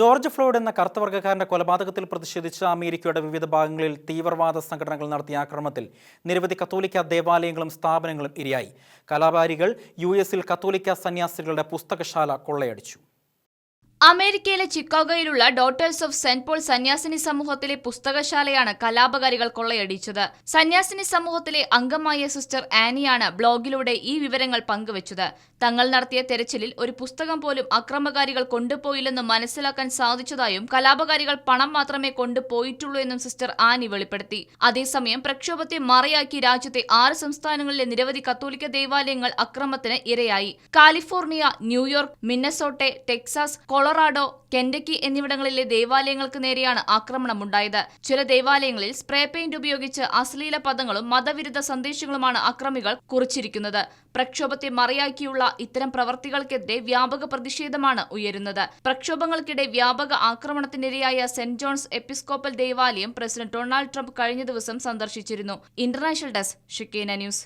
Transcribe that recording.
George Floyd എന്ന കറുത്തവർഗക്കാരന്റെ കൊലപാതകത്തിൽ പ്രതിഷേധിച്ച് അമേരിക്കയുടെ വിവിധ ഭാഗങ്ങളിൽ തീവ്രവാദ സംഘടനകൾ നടത്തിയ ആക്രമണത്തിൽ നിരവധി കത്തോലിക്ക ദേവാലയങ്ങളും സ്ഥാപനങ്ങളും ഇരയായി. കലാപാരികൾ യു എസിൽ കത്തോലിക്ക സന്യാസികളുടെ പുസ്തകശാല കൊള്ളയടിച്ചു. അമേരിക്കയിലെ ചിക്കാഗോയിലുള്ള ഡോട്ടേഴ്സ് ഓഫ് സെന്റ് പോൾ സന്യാസിനി സമൂഹത്തിലെ പുസ്തകശാലയാണ് കലാപകാരികൾ കൊള്ളയടിച്ചത്. സന്യാസിനി സമൂഹത്തിലെ അംഗമായ സിസ്റ്റർ ആനിയാണ് ബ്ലോഗിലൂടെ ഈ വിവരങ്ങൾ പങ്കുവച്ചത്. തങ്ങൾ നടത്തിയ തെരച്ചിലിൽ ഒരു പുസ്തകം പോലും അക്രമകാരികൾ കൊണ്ടുപോയില്ലെന്ന് മനസ്സിലാക്കാൻ സാധിച്ചതായും കലാപകാരികൾ പണം മാത്രമേ കൊണ്ടുപോയിട്ടുള്ളൂ എന്നും സിസ്റ്റർ ആനി വെളിപ്പെടുത്തി. അതേസമയം പ്രക്ഷോഭത്തെ മറയാക്കി രാജ്യത്തെ ആറ് സംസ്ഥാനങ്ങളിലെ നിരവധി കത്തോലിക്ക ദേവാലയങ്ങൾ അക്രമത്തിന് ഇരയായി. California New York Minnesota Texas Colorado Kentucky എന്നിവിടങ്ങളിലെ ദേവാലയങ്ങൾക്ക് നേരെയാണ് ആക്രമണമുണ്ടായത്. ചില ദേവാലയങ്ങളിൽ സ്പ്രേ പെയിന്റ് ഉപയോഗിച്ച് അശ്ലീല പദങ്ങളും മതവിരുദ്ധ സന്ദേശങ്ങളുമാണ് അക്രമികൾ കുറിച്ചിരിക്കുന്നത്. പ്രക്ഷോഭത്തെ മറയാക്കിയുള്ള ഇത്തരം പ്രവർത്തികൾക്കെതിരെ വ്യാപക പ്രതിഷേധമാണ് ഉയരുന്നത്. പ്രക്ഷോഭങ്ങൾക്കിടെ വ്യാപക ആക്രമണത്തിനിരയായ സെന്റ് ജോൺസ് എപ്പിസ്കോപ്പൽ ദേവാലയം പ്രസിഡന്റ് ഡൊണാൾഡ് ട്രംപ് കഴിഞ്ഞ ദിവസം സന്ദർശിച്ചിരുന്നു. ഇന്റർനാഷണൽ ഡെസ്ക് ഷിക്കേന ന്യൂസ്.